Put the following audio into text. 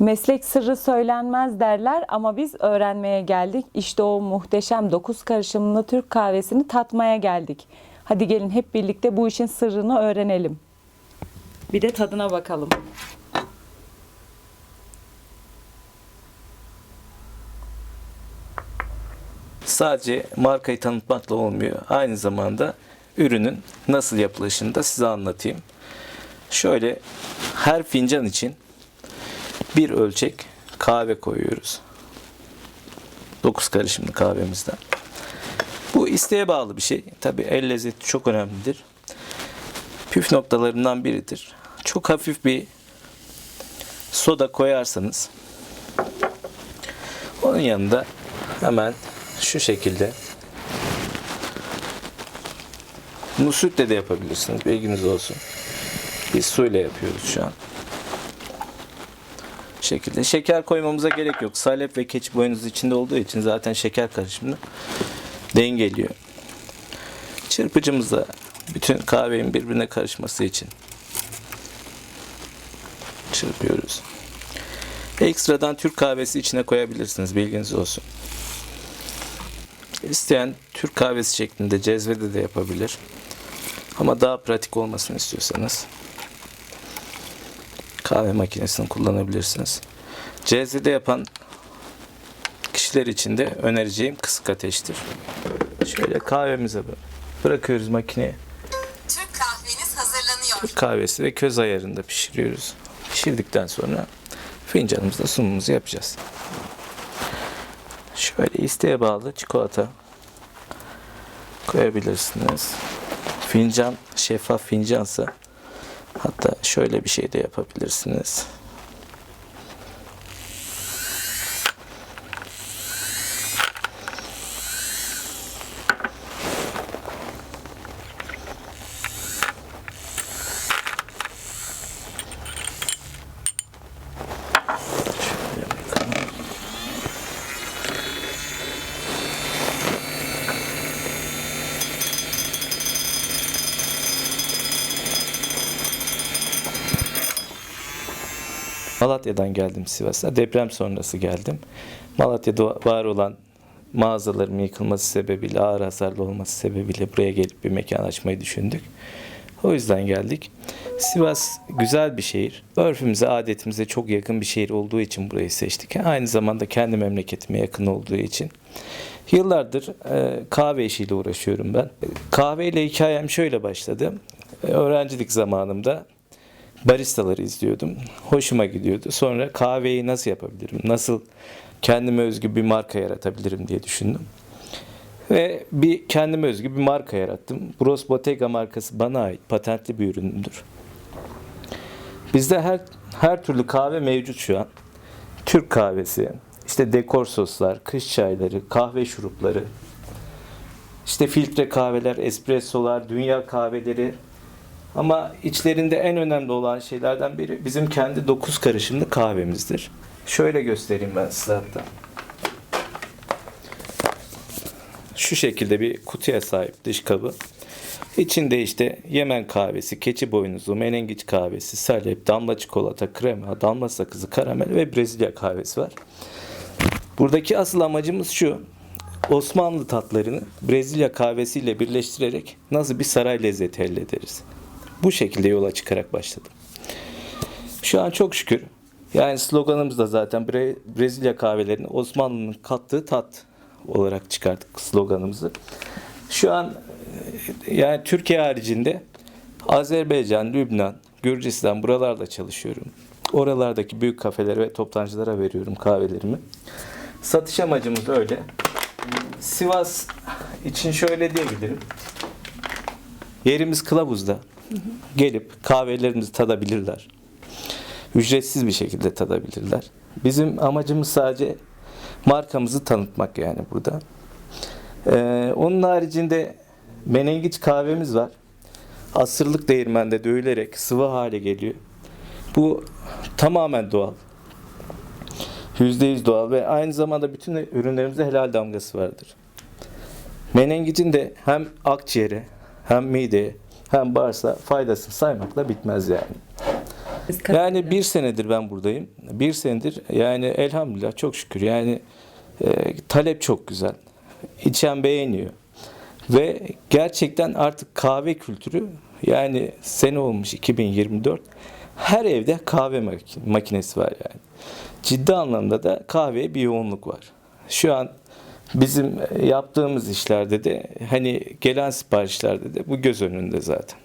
Meslek sırrı söylenmez derler ama biz öğrenmeye geldik. İşte o muhteşem dokuz karışımlı Türk kahvesini tatmaya geldik. Hadi gelin hep birlikte bu işin sırrını öğrenelim. Bir de tadına bakalım. Sadece markayı tanıtmakla olmuyor. Aynı zamanda ürünün nasıl yapılışını da size anlatayım. Şöyle her fincan için bir ölçek kahve koyuyoruz. 9 karışımlı kahvemizden. Bu isteğe bağlı bir şey. Tabi el lezzeti çok önemlidir. Püf noktalarından biridir. Çok hafif bir soda koyarsanız onun yanında hemen şu şekilde bunu sütle de yapabilirsiniz. Bilginiz olsun. Biz suyla yapıyoruz şu an. Şekilde. Şeker koymamıza gerek yok. Salep ve keçi boynuzu içinde olduğu için zaten şeker karışımını dengeliyor. Çırpıcımızla bütün kahvenin birbirine karışması için çırpıyoruz. Ekstradan Türk kahvesi içine koyabilirsiniz. Bilginiz olsun. İsteyen Türk kahvesi şeklinde cezvede de yapabilir. Ama daha pratik olmasını istiyorsanız kahve makinesini kullanabilirsiniz. Cezvede yapan kişiler için de önereceğim kısık ateştir. Şöyle kahvemize bırakıyoruz makineye. Türk kahveniz hazırlanıyor. Türk kahvesi ve köz ayarında pişiriyoruz. Pişirdikten sonra fincanımızda sunumumuzu yapacağız. Şöyle isteğe bağlı çikolata koyabilirsiniz. Fincan şeffaf fincansa hatta şöyle bir şey de yapabilirsiniz. Malatya'dan geldim Sivas'a. Deprem sonrası geldim. Malatya'da var olan mağazaların yıkılması sebebiyle, ağır hasarlı olması sebebiyle buraya gelip bir mekan açmayı düşündük. O yüzden geldik. Sivas güzel bir şehir. Örfümüze, adetimize çok yakın bir şehir olduğu için burayı seçtik. Aynı zamanda kendi memleketime yakın olduğu için. Yıllardır e, kahve işiyle uğraşıyorum ben. Kahveyle hikayem şöyle başladı. E, Öğrencilik zamanımda baristaları izliyordum. Hoşuma gidiyordu. Sonra kahveyi nasıl yapabilirim? Nasıl kendime özgü bir marka yaratabilirim diye düşündüm. Ve bir kendime özgü bir marka yarattım. Bros Bottega markası bana ait patentli bir üründür. Bizde her her türlü kahve mevcut şu an. Türk kahvesi, işte dekor soslar, kış çayları, kahve şurupları, işte filtre kahveler, espressolar, dünya kahveleri. Ama içlerinde en önemli olan şeylerden biri bizim kendi 9 karışımlı kahvemizdir. Şöyle göstereyim ben size hatta. Şu şekilde bir kutuya sahip dış kabı. İçinde işte Yemen kahvesi, keçi boynuzu, menengiç kahvesi, salep, damla çikolata, krema, damla sakızı, karamel ve Brezilya kahvesi var. Buradaki asıl amacımız şu. Osmanlı tatlarını Brezilya kahvesiyle birleştirerek nasıl bir saray lezzeti elde ederiz. Bu şekilde yola çıkarak başladım. Şu an çok şükür. Yani sloganımız da zaten Bre- Brezilya kahvelerini Osmanlı'nın kattığı tat olarak çıkarttık sloganımızı. Şu an e, yani Türkiye haricinde Azerbaycan, Lübnan, Gürcistan buralarda çalışıyorum. Oralardaki büyük kafelere ve toptancılara veriyorum kahvelerimi. Satış amacımız öyle. Sivas için şöyle diyebilirim. Yerimiz kılavuzda. Gelip kahvelerimizi tadabilirler. Ücretsiz bir şekilde tadabilirler. Bizim amacımız sadece markamızı tanıtmak yani burada. Ee, onun haricinde menengiç kahvemiz var. Asırlık değirmende dövülerek sıvı hale geliyor. Bu tamamen doğal. %100 doğal ve aynı zamanda bütün ürünlerimizde helal damgası vardır. Menengicin de hem akciğere hem mideye hem bağırsağa faydasını saymakla bitmez yani. Yani bir senedir ben buradayım. Bir senedir yani elhamdülillah çok şükür yani e, talep çok güzel. İçen beğeniyor. Ve gerçekten artık kahve kültürü yani sene olmuş 2024 her evde kahve mak- makinesi var yani. Ciddi anlamda da kahveye bir yoğunluk var. Şu an bizim yaptığımız işlerde de hani gelen siparişlerde de bu göz önünde zaten.